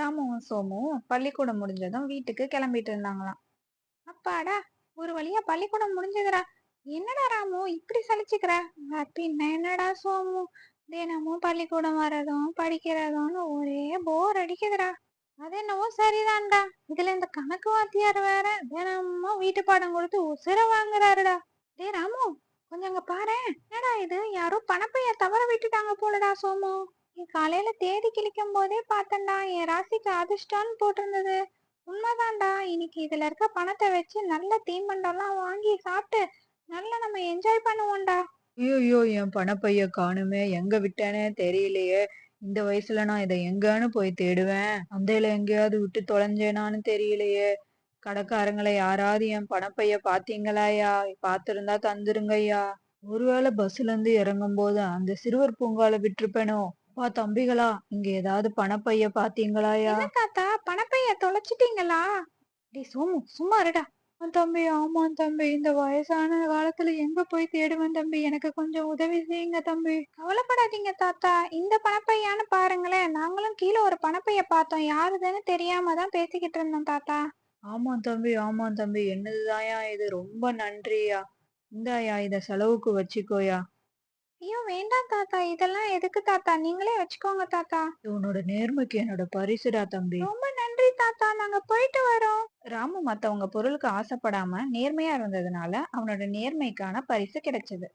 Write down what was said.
ராமுவும் சோமுவும் பள்ளிக்கூடம் முடிஞ்சதும் வீட்டுக்கு கிளம்பிட்டு இருந்தாங்களாம். அப்பாடா ஒரு வழியா பள்ளிக்கூடம் முடிஞ்சதுடா. என்னடா ராமு இப்படி சலிச்சுக்கிற? பின்ன என்னடா சோமு? தினமும் பள்ளிக்கூடம் வர்றதும் படிக்கிறதும்னு ஒரே போர் அடிக்குதுடா. அது என்னவோ சரிதான்டா. இதுல இந்த கணக்கு வாத்தியார் வேற தினமும் வீட்டு பாடம் கொடுத்து உசுர வாங்குறாருடா. டே ராமு கொஞ்சம் அங்க பாரு என்னடா இது? யாரோ பணப்பைய தவற விட்டுட்டாங்க போலடா சோமு. காலையில தேடி கிழிக்கும் போதே பார்த்தேன்டா என் ராசிக்கு அதிர்ஷ்டம்னு போட்டிருந்தது. உண்மைதான்டா இன்னைக்கு இதுல இருக்க பணத்தை வச்சு நல்ல தீமண்டம்லாம் வாங்கி சாப்பிட்டு நல்லா நம்ம என்ஜாய் பண்ணுவோம்டா. ஐயோ என் பணப்பைய காணுமே எங்க விட்டேனே தெரியலையே. இந்த வயசுல நான் இதை எங்கன்னு போய் தேடுவேன்? அந்தையில எங்கேயாவது விட்டு தொலைஞ்சேனான்னு தெரியலையே. கடைக்காரங்களை யாராவது என் பணப்பைய பாத்தீங்களாயா பாத்திருந்தா தந்துருங்கய்யா. ஒருவேளை பஸ்ல இருந்து இறங்கும் போது அந்த சிறுவர் பூங்கால விட்டுருப்பேனோ? அப்பா தம்பிகளா இங்க ஏதாவது பணப்பைய பாத்தீங்களாயா தாத்தா பணப்பைய தொலைச்சிட்டீங்களா? டேய் சோமு சும்மா இருடா. தம்பி ஆமாம் தம்பி. இந்த வயசான காலத்துல எங்க போய் தேடுவேன் தம்பி? எனக்கு கொஞ்சம் உதவி செய்யுங்க தம்பி. கவலைப்படாதீங்க தாத்தா. இந்த பணப்பையான்னு பாருங்களேன். நாங்களும் கீழே ஒரு பணப்பைய பார்த்தோம். யாருதுன்னு தெரியாம தான் பேசிக்கிட்டு இருந்தோம் தாத்தா. ஆமாம் தம்பி ஆமாம் தம்பி. என்னதுதாயா இது? ரொம்ப நன்றியா. இந்தாயா இத செலவுக்கு வச்சுக்கோயா. ஐயோ! வேண்டாம் தாத்தா. இதெல்லாம் எதுக்கு தாத்தா? நீங்களே வச்சுக்கோங்க தாத்தா. உன்னோட நேர்மைக்கு என்னோட பரிசுடா தம்பி. ரொம்ப நன்றி தாத்தா. நாங்க போயிட்டு வரோம். ராமு மத்தவங்க பொருளுக்கு ஆசைப்படாம நேர்மையா இருந்ததுனால அவனோட நேர்மைக்கான பரிசு கிடைச்சது.